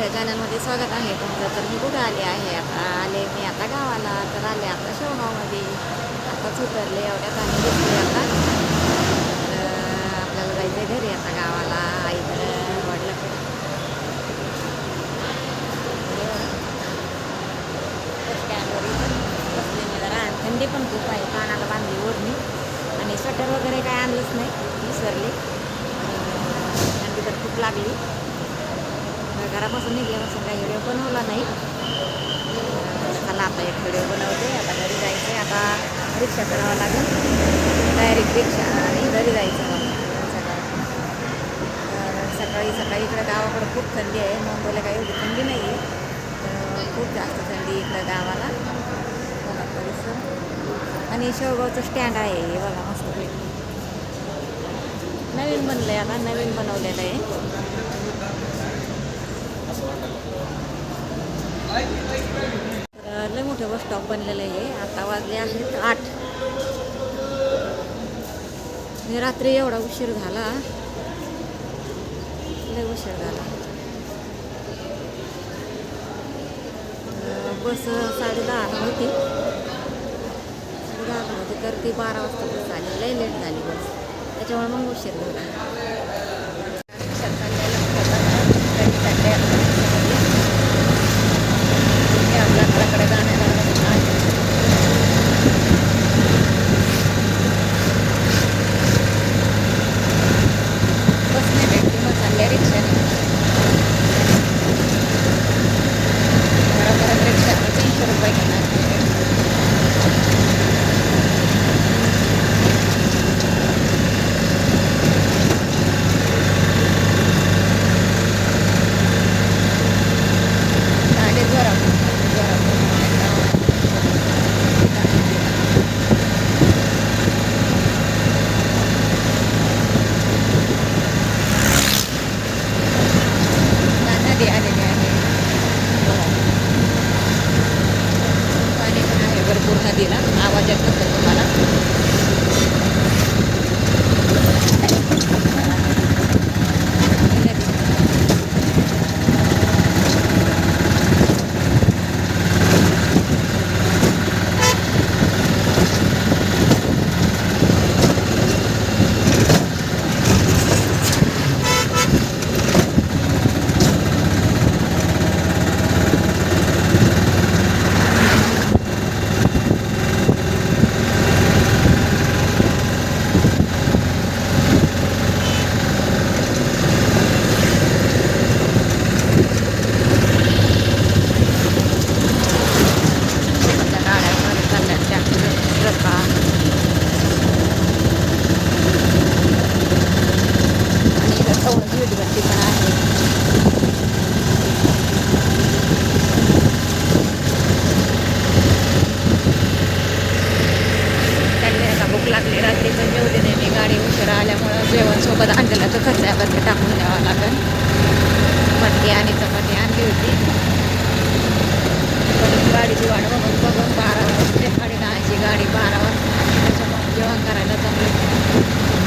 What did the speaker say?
माझ्या चॅनलमध्ये स्वागत आहे. तुमचं तर मी कुठं आले आहे? आता आले मी आता गावाला. तर आले आता शेवगावमध्ये. आताच उतरले एवढ्यात आणि घेतले आता. तर आपल्याला जायचं आहे घरी आता गावाला. आईकडं वडिलाकडं बस स्टँडवर बसले मी जरा. थंडी पण खूप आहे. कानाला बांधली ओढणी. आणि स्वेटर वगैरे काय आणलंच नाही. विसरले. थंडी तर खूप लागली. घरापासून निघल्यापासून काही व्हिडिओ बनवला नाही. चला आता एक व्हिडिओ बनवते. आता घरी जायचं आहे आता रिक्षा करावं लागेल. डायरेक्ट रिक्षा आणि घरी जायचं मला सकाळी तर सकाळी सकाळी इकडं गावाकडं खूप थंडी आहे. मुंबईला काही एवढी थंडी नाही आहे. तर खूप जास्त थंडी इकडं गावाला. बघा परिसर. आणि शेवगावचं स्टँड आहे. हे बघा मस्त नवीन बनलं आहे आता. नवीन बनवलेलं आहे. तर लय मोठं बस स्टॉप बनलेलं आहे. आता वाजले आहेत आठ. रात्री एवढा उशीर झाला. लय उशीर झाला. बस साडे दहाला होती. साडे दहाला होती. तर ती बारा वाजता बस आली. लय लेट झाली बस. त्याच्यामुळे मग उशीर झाला. सोबत आणलेलं तर खर्चामध्ये टाकून द्यावं लागेल. मटकी आणि चपाती आणली होती. पण गाडीची वाट बघून बघून बारा वाजते साडे दहाची गाडी बारा वाजता त्याच्यामुळे जेवण करायला जमलं